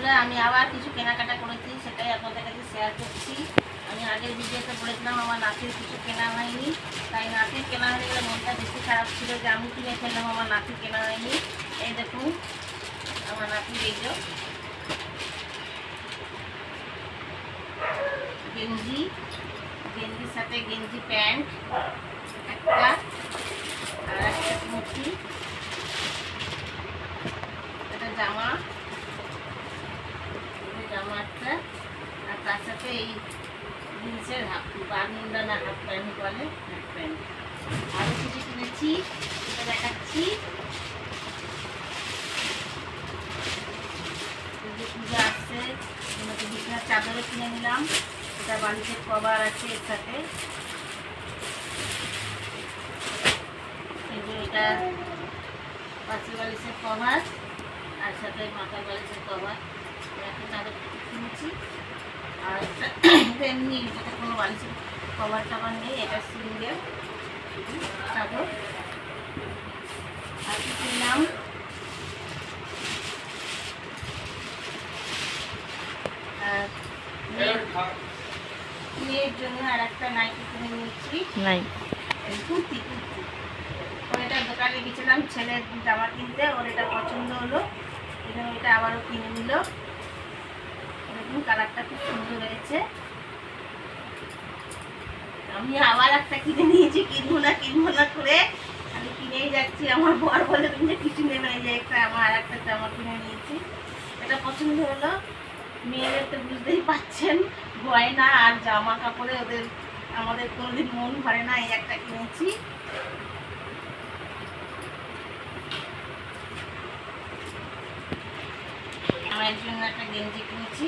বন্ধুরা, আমি আবার কিছু কেনাকাটা করেছি, সেটাই আপনাদের কাছে শেয়ার করছি। আমি আগের ভিডিওতে বলেছিলাম, আমার নাতির কিছু কেনা হয়নি, তাই নাতির কেনা হয়ে গেলে মনটা বেশি খারাপ ছিল যে আমি কিনে ফেললাম, আমার নাতির কেনা হয়নি। এই দেখুন, আমার নাতির এই গেঞ্জি, গেঞ্জির সাথে গেঞ্জি প্যান্ট, একটা আর একটা কুর্তি একটা জামা এই জামা একটা আর এই জিন্সের হাফ বারমুন্ডা না হাফ প্যান্ট বলে, হাফ আরও কিছু কিনেছি এটা দেখাচ্ছি। পূজা আসছে বিছানার চাদরও কিনে নিলাম। এটা বালিশের কভার আছে এর সাথে। এটা পাশের বালিশের কভার, আর সাথে মাথার বালিশের কভার। একটা চাদর কিনেছি। আর এমনি এটা কোনো বালিশের কভার টাভার নেই এটা সিঙ্গেল চাদর আর কি কিনলাম মেয়ের জন্য আর একটা নাইটি কিনে নিয়েছি। নাই কুর্তি কুর্তি। এটা দোকানে গেছিলাম ছেলের জামা কিনতে ওর এটা পছন্দ হলো। এখানে ওইটা আবারও কিনে নিল। কালারটা খুব সুন্দর হয়েছে। আমি আবার একটা কিনে নিয়েছি, কিনবো না কিনবো না করে। আমি কিনেই যাচ্ছি, আমার বর বলে তুমি যে কিছু নেবে, এই যে একটা আমার আর একটা জামা কিনে নিয়েছি। এটা পছন্দ হলো। মেয়েদের তো বুঝতেই পাচ্ছেন গয়না আর জামা কাপড়ে ওদের, আমাদের কোনোদিন মন ভরে না, এই একটা কিনেছি। আমার জন্য একটা গেঞ্জি কিনেছি।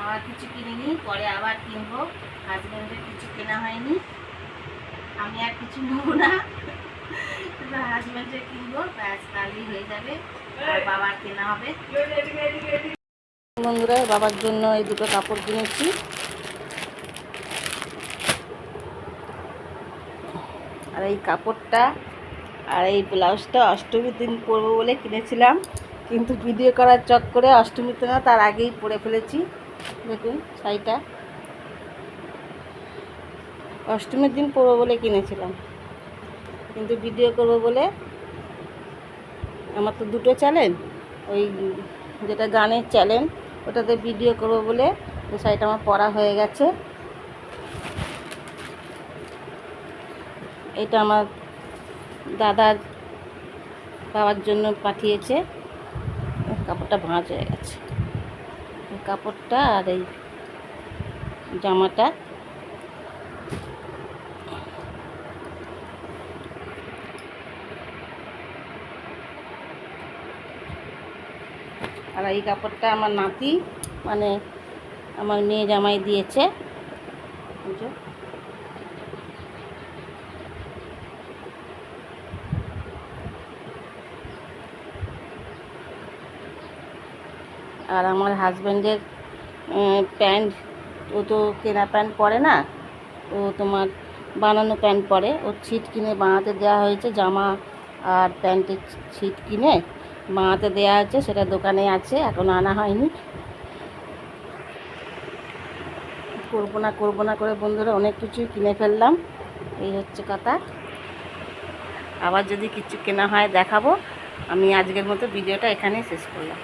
আবার কিছু কিনিনি পরে আবার কিনবো। হাজব্যান্ডের কিছু কেনা হয়নি। আমি আর কিছু নেব না। হাজব্যান্ডের কিনবো ব্যাস তাহলেই হয়ে যাবে। আর বাবার কেনা হবে। বন্ধুরা বাবার জন্য এই দুটো কাপড় কিনেছি। আর এই কাপড়টা আর এই ব্লাউজটা অষ্টমীর দিন পরবো বলে কিনেছিলাম। কিন্তু ভিডিও করার চক্করে অষ্টমীতে না, তার আগেই পরে ফেলেছি। দেখুন, শাড়িটা। অষ্টমীর দিন পরবো বলে কিনেছিলাম। কিন্তু ভিডিও করব বলে আমার তো দুটো চ্যানেল ওই যেটা গানের চ্যানেল ওটাতে ভিডিও করব বলে ওই শাড়িটা আমার পরা হয়ে গেছে। এটা আমার দাদার বাবার জন্য পাঠিয়েছে। কাপড়টা ভাঁজ হয়ে গেছে। কাপড়টা আর এই জামাটা। আর এই কাপড়টা আমার নাতি মানে আমার মেয়ে জামাই দিয়েছে। আর আমার হাজব্যান্ডের প্যান্ট, ও তো কেনা প্যান্ট পরে না, ও তোমার বানানো প্যান্ট পরে। ওর ছিট কিনে বানাতে দেওয়া হয়েছে, জামা আর প্যান্টের ছিট কিনে বানাতে দেওয়া হয়েছে সেটা দোকানে আছে, এখনও আনা হয়নি। করব না করব না করে বন্ধুরা, অনেক কিছুই কিনে ফেললাম, এই হচ্ছে কথা। আবার যদি কিছু কেনা হয় দেখাবো, আমি আজকের মতো ভিডিওটা এখানেই শেষ করলাম।